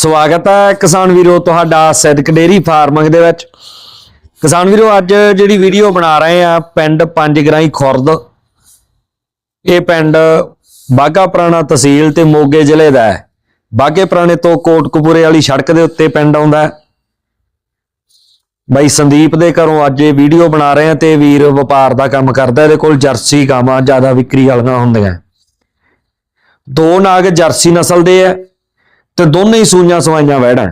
ਸਵਾਗਤ ਹੈ ਕਿਸਾਨ ਵੀਰੋ, ਤੁਹਾਡਾ ਸਿੱਧਕ ਡੇਰੀ ਫਾਰਮਿੰਗ ਦੇ ਵਿੱਚ। ਕਿਸਾਨ ਵੀਰੋ, ਅੱਜ ਜਿਹੜੀ ਵੀਡੀਓ ਬਣਾ ਰਹੇ ਆ ਪਿੰਡ ਪੰਜ ਗਰਾਈ ਖੁਰਦ। ਇਹ ਪਿੰਡ ਬਾਗਾ ਪੁਰਾਣਾ ਤਹਿਸੀਲ ਤੇ ਮੋਗੇ ਜ਼ਿਲ੍ਹੇ ਦਾ ਹੈ। ਬਾਗੇ ਪੁਰਾਣੇ ਤੋਂ ਕੋਟਕਪੂਰੇ ਵਾਲੀ ਸੜਕ ਦੇ ਉੱਤੇ ਪਿੰਡ ਆਉਂਦਾ ਹੈ। ਬਾਈ ਸੰਦੀਪ ਦੇ ਘਰੋਂ ਅੱਜ ਇਹ ਵੀਡੀਓ ਬਣਾ ਰਹੇ ਆ ਤੇ ਵੀਰ ਵਪਾਰ ਦਾ ਕੰਮ ਕਰਦਾ, ਇਹਦੇ ਕੋਲ ਜਰਸੀ ਗਾਵਾਂ ਜ਼ਿਆਦਾ ਵਿਕਰੀ ਵਾਲੀਆਂ ਹੁੰਦੀਆਂ। ਦੋ ਨਾਗ ਜਰਸੀ ਨਸਲ ਦੇ ਆ ਤੇ ਦੋਨੇ ਹੀ ਸੂਈਆਂ ਸਵਾਈਆਂ ਵਹਿੜਾਂ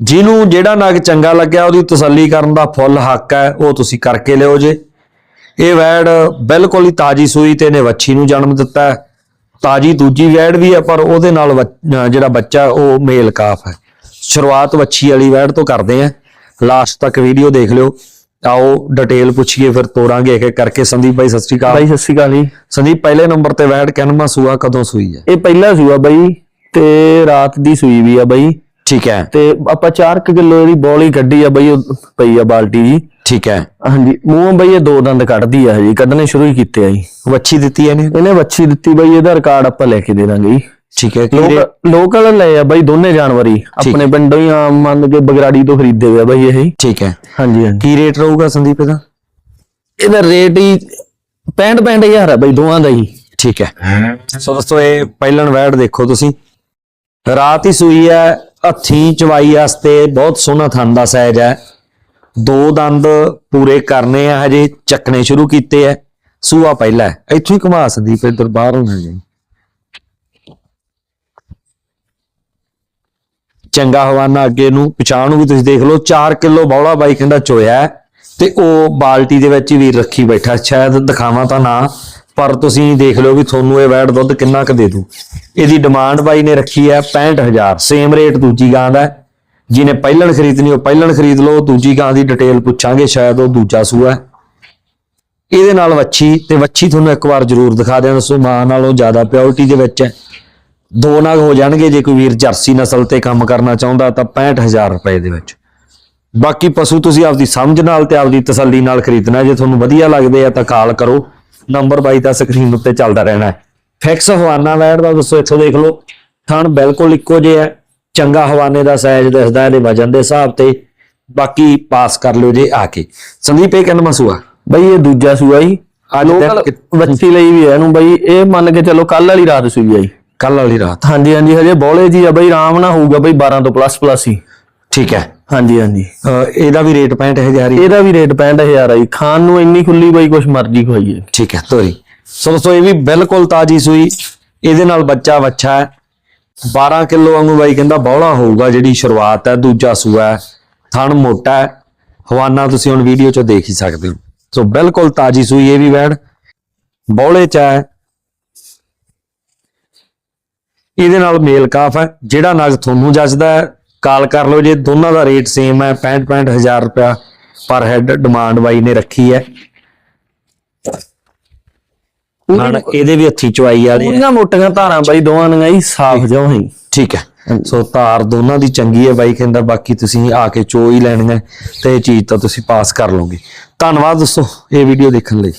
ਜਿਹਨੂੰ ਜਿਹੜਾ ਨਗ ਚੰਗਾ ਲੱਗਿਆ, ਉਹਦੀ ਤਸੱਲੀ ਕਰਨ ਦਾ ਫੁੱਲ ਹੱਕ ਹੈ, ਉਹ ਤੁਸੀਂ ਕਰਕੇ ਲਿਓ ਜੇ। ਇਹ ਵੈੜ ਬਿਲਕੁਲ ਹੀ ਤਾਜੀ ਸੂਈ ਤੇ ਇਹਨੇ ਵੱਛੀ ਨੂੰ ਜਨਮ ਦਿੱਤਾ ਹੈ। ਤਾਜੀ ਦੂਜੀ ਵੈੜ ਵੀ ਹੈ, ਪਰ ਉਹਦੇ ਨਾਲ ਵੱਚ- ਜਿਹੜਾ ਬੱਚਾ ਉਹ ਮੇਲ ਕਾਫ ਹੈ। ਸ਼ੁਰੂਆਤ ਵੱਛੀ ਵਾਲੀ ਵੈੜ ਤੋਂ ਕਰਦੇ ਆ ਲਾਸਟ ਤੱਕ ਵੀਡੀਓ ਦੇਖ ਲਿਓ। ਆਓ ਡਿਟੇਲ ਪੁੱਛੀਏ ਫਿਰ ਤੋਰਾਂਗੇ ਇੱਕ ਇੱਕ ਕਰਕੇ। ਸੰਦੀਪ ਬਾਈ ਸਤਿ ਸ਼੍ਰੀ ਅਕਾਲ। ਬਾਈ ਸਤਿ ਸ਼੍ਰੀ ਅਕਾਲ ਜੀ। ਸੰਦੀਪ ਪਹਿਲੇ ਨੰਬਰ ਤੇ ਵੈੜ ਕਿੰਨਵਾਂ ਸੂਆ ਕਦੋਂ ਸੂਈ ਹੈ? ਇਹ ਪਹਿਲਾ ਸੂਆ ਬਾਈ ਤੇ ਰਾਤ ਦੀ ਸੂਈ ਵੀ ਆ ਬਾਈ। ਠੀਕ ਹੈ। ਤੇ ਆਪਾਂ 4 ਕਿਲੋ ਇਹਦੀ ਬੋਲੀ ਕੱਢੀ ਆ ਬਾਈ ਉਹ ਪਈ ਆ ਬਾਲਟੀ ਜੀ। ਠੀਕ ਹੈ। ਹਾਂਜੀ ਮੂੰਹੋਂ ਬਾਈ ਇਹ ਦੋ ਦੰਦ ਕੱਢਦੀ ਆ ਹਜੇ ਕੱਢਣੇ ਸ਼ੁਰੂ ਹੀ ਕੀਤੇ ਆ ਜੀ। ਵੱਛੀ ਦਿੱਤੀ ਇਹਨੇ? ਇਹਨੇ ਵੱਛੀ ਦਿੱਤੀ ਬਾਈ ਇਹਦਾ ਰਿਕਾਰਡ ਆਪਾਂ ਲੈ ਕੇ ਦੇ ਦਾਂਗੇ ਜੀ। ਠੀਕ ਹੈ ਕੀ ਲੋਕਲ ਲਏ ਆ ਬਾਈ ਦੋਨੇ ਜਾਨਵਰ ਹੀ। ਆਪਣੇ ਪਿੰਡੋਂ ਹੀ ਆਮ ਮੰਨ ਕੇ ਬਗਰਾੜੀ ਤੋਂ ਖਰੀਦੇ ਹੋਏ ਆ ਬਾਈ ਇਹ। ਠੀਕ ਹੈ। ਹਾਂਜੀ ਹਾਂਜੀ। ਕੀ ਰੇਟ ਰਹੂਗਾ ਸੰਦੀਪ ਇਹਦਾ? ਇਹਦਾ ਰੇਟ ਹੀ 65 65000 ਆ ਬਾਈ ਦੋਵਾਂ ਦਾ ਹੀ। ਠੀਕ ਹੈ। ਸੋ ਦੋਸਤੋ ਇਹ ਪਹਿਲਣ ਵੈੜ ਦੇਖੋ ਤੁਸੀਂ। ਰਾਤ ਹੀ ਸੂਈ ਹੈ ਹੱਥੀਂ ਚਵਾਈ ਵਾਸਤੇ ਬਹੁਤ ਸੋਹਣਾ ਥਣ ਦਾ ਸਾਈਜ਼ ਹੈ। ਦੋ ਦੰਦ ਪੂਰੇ ਕਰਨੇ ਆ ਹਜੇ ਚੱਕਣੇ ਸ਼ੁਰੂ ਕੀਤੇ ਆ। ਸੂਆ ਪਹਿਲਾ ਹੈ। ਇੱਥੋਂ ਹੀ ਘੁਮਾ ਸੰਦੀਪ ਇੱਧਰ ਬਾਹਰ ਹੋਣਾ ਜੀ ਚੰਗਾ ਹਵਾਨਾ ਅੱਗੇ ਨੂੰ, ਪਛਾਣ ਨੂੰ ਵੀ ਤੁਸੀਂ ਦੇਖ ਲਓ 4 ਕਿਲੋ ਬੌਲਾ ਬਾਈ ਕਹਿੰਦਾ ਚੋਇਆ ਹੈ ਤੇ ਉਹ ਬਾਲਟੀ ਦੇ ਵਿੱਚ ਹੀ ਵੀਰ ਰੱਖੀ ਬੈਠਾ। ਸ਼ਾਇਦ ਦਿਖਾਵਾਂ ਤਾਂ ਨਾ, ਪਰ ਤੁਸੀਂ ਦੇਖ ਲਓ ਵੀ ਤੁਹਾਨੂੰ ਇਹ ਵੈੜ ਦੁੱਧ ਕਿੰਨਾ ਕੁ ਦੇ ਦੂ। ਇਹਦੀ ਡਿਮਾਂਡ ਬਾਈ ਨੇ ਰੱਖੀ ਹੈ 65000 ਸੇਮ ਰੇਟ ਦੂਜੀ ਗਾਂ ਦਾ ਜਿਹਨੇ ਪਹਿਲਣ ਖਰੀਦਣੀ, ਉਹ ਪਹਿਲਣ ਖਰੀਦ ਲਓ, ਦੂਜੀ ਗਾਂ ਦੀ ਡਿਟੇਲ ਪੁੱਛਾਂਗੇ, ਸ਼ਾਇਦ ਉਹ ਦੂਜਾ ਸੂਆ ਹੈ। ਇਹਦੇ ਨਾਲ ਵੱਛੀ, ਤੇ ਵੱਛੀ ਤੁਹਾਨੂੰ ਇੱਕ ਵਾਰ ਜ਼ਰੂਰ ਦਿਖਾ ਦਿਆਂ, ਦੱਸੋ ਮਾਂ ਨਾਲੋਂ ਜ਼ਿਆਦਾ ਪਿਓਰਟੀ ਦੇ ਵਿੱਚ ਹੈ। ਦੋ ਨਗ ਹੋ ਜਾਣਗੇ ਜੇ ਕੋਈ ਵੀਰ ਜਰਸੀ ਨਸਲ ਤੇ ਕੰਮ ਕਰਨਾ ਚਾਹੁੰਦਾ ਤਾਂ 65000 ਰੁਪਏ ਦੇ ਵਿੱਚ। ਬਾਕੀ ਪਸ਼ੂ ਤੁਸੀਂ ਆਪਦੀ ਸਮਝ ਨਾਲ ਤੇ ਆਪਦੀ ਤਸੱਲੀ ਨਾਲ ਖਰੀਦਣਾ ਜੇ ਤੁਹਾਨੂੰ ਵਧੀਆ ਲੱਗਦੇ ਆ ਤਾਂ ਕਾਲ ਕਰੋ। ਨੰਬਰ 22 ਦਾ ਸਕਰੀਨ ਉੱਤੇ ਚੱਲਦਾ ਰਹਿਣਾ ਹੈ। ਫਿਕਸ ਹਵਾਨਾ ਵੈੜ ਦਾ ਦੱਸੋ ਇੱਥੋਂ ਦੇਖ ਲਓ। ਥਣ ਬਿਲਕੁਲ ਇੱਕੋ ਜਿਹਾ ਹੈ ਚੰਗਾ ਹਵਾਨੇ ਦਾ ਸਾਈਜ਼ ਦਿਸਦਾ ਇਹਦੇ ਵਜਨ ਦੇ ਹਿਸਾਬ ਤੇ। ਬਾਕੀ ਪਾਸ ਕਰ ਲਿਓ ਜੇ ਆ ਕੇ। ਸੰਦੀਪ ਇਹ ਕਹਿੰਦਾ ਮਸੂਆ? ਬਾਈ ਇਹ ਦੂਜਾ ਸੂਆ ਜੀ। ਅੱਜ ਲੋਕਲ ਵੱਛੀ ਲਈ ਵੀ ਹੈ ਇਹਨੂੰ ਬਾਈ ਇਹ ਮੰਨ ਕੇ ਚੱਲੋ ਕੱਲ ਵਾਲੀ ਰਾਤ ਸੂਈ ਆ ਜੀ। ਕੱਲ ਵਾਲੀ ਰਾਤ। ਹਾਂਜੀ ਹਾਂਜੀ ਹਜੇ ਬੋਲੇ ਜੀ ਆ ਬਾਈ ਆਰਾਮ ਨਾਲ ਹੋਊਗਾ ਬਾਈ 12 ਤੋਂ ਪਲੱਸ ਪਲੱਸ ਹੀ। ਠੀਕ ਹੈ। ਹਾਂਜੀ ਹਾਂਜੀ। ਅਹ ਇਹਦਾ ਵੀ ਰੇਟ 65000 ਹੀ। ਇਹਦਾ ਵੀ ਰੇਟ 65000 ਆ ਜੀ। ਖਾਣ ਨੂੰ ਇੰਨੀ ਖੁੱਲੀ ਬਾਈ ਕੁਛ ਮਰਜ਼ੀ ਖਵਾਈਏ। ਠੀਕ ਹੈ ਤੋਰੀ ਸੋ ਦੋਸਤੋ ਇਹ ਵੀ ਬਿਲਕੁਲ ਤਾਜੀ ਸੂਈ। ਇਹਦੇ ਨਾਲ ਬੱਚਾ ਵੱਛਾ ਹੈ। 12 ਕਿਲੋ ਵਾਂਗੂ ਬਾਈ ਕਹਿੰਦਾ ਬੌਲਾ ਹੋਊਗਾ ਜਿਹੜੀ ਸ਼ੁਰੂਆਤ ਹੈ ਦੂਜਾ ਸੂਆ ਹੈ। ਥਣ ਮੋਟਾ ਹੈ। ਹਵਾਨਾ ਤੁਸੀਂ ਹੁਣ ਵੀਡੀਓ 'ਚ ਦੇਖ ਹੀ ਸਕਦੇ ਹੋ। ਸੋ ਬਿਲਕੁਲ ਤਾਜੀ ਸੂਈ ਇਹ ਵੀ ਵੈੜ। ਬੌਲੇ 'ਚ ਹੈ। ਇਹਦੇ ਨਾਲ ਮੇਲ ਕਾਫ ਹੈ ਜਿਹੜਾ ਨਗ ਤੁਹਾਨੂੰ ਜੱਜਦਾ ਹੈ ਕਾਲ ਕਰ ਲਓ ਜੇ ਦੋਨਾਂ ਦਾ ਰੇਟ ਸੇਮ ਹੈ 65 65000 ਰੁਪਇਆ ਪਰ ਹੈਡ ਡਿਮਾਂਡ ਬਾਈ ਨੇ ਰੱਖੀ ਹੈ। ਹੁਣ ਇਹਦੇ ਵੀ ਹੱਥੀ ਚਵਾਈ ਵਾਲੇ ਪੂਰੀਆਂ ਮੋਟੀਆਂ ਧਾਰਾਂ ਬਾਈ ਦੋਵਾਂ ਦੀਆਂ ਹੀ ਸਾਫ਼ ਜਿਹਾ ਹੀ। ਠੀਕ ਹੈ। ਸੋ ਧਾਰ ਦੋਨਾਂ ਦੀ ਚੰਗੀ ਹੈ ਬਾਈ ਕਹਿੰਦਾ ਬਾਕੀ ਤੁਸੀਂ ਆ ਕੇ ਚੋ ਹੀ ਲੈਣੀਆਂ ਤੇ ਇਹ ਚੀਜ਼ ਤਾਂ ਤੁਸੀਂ ਪਾਸ ਕਰ ਲਓਗੇ। ਧੰਨਵਾਦ ਦੋਸਤੋ ਇਹ ਵੀਡੀਓ ਦੇਖਣ ਲਈ।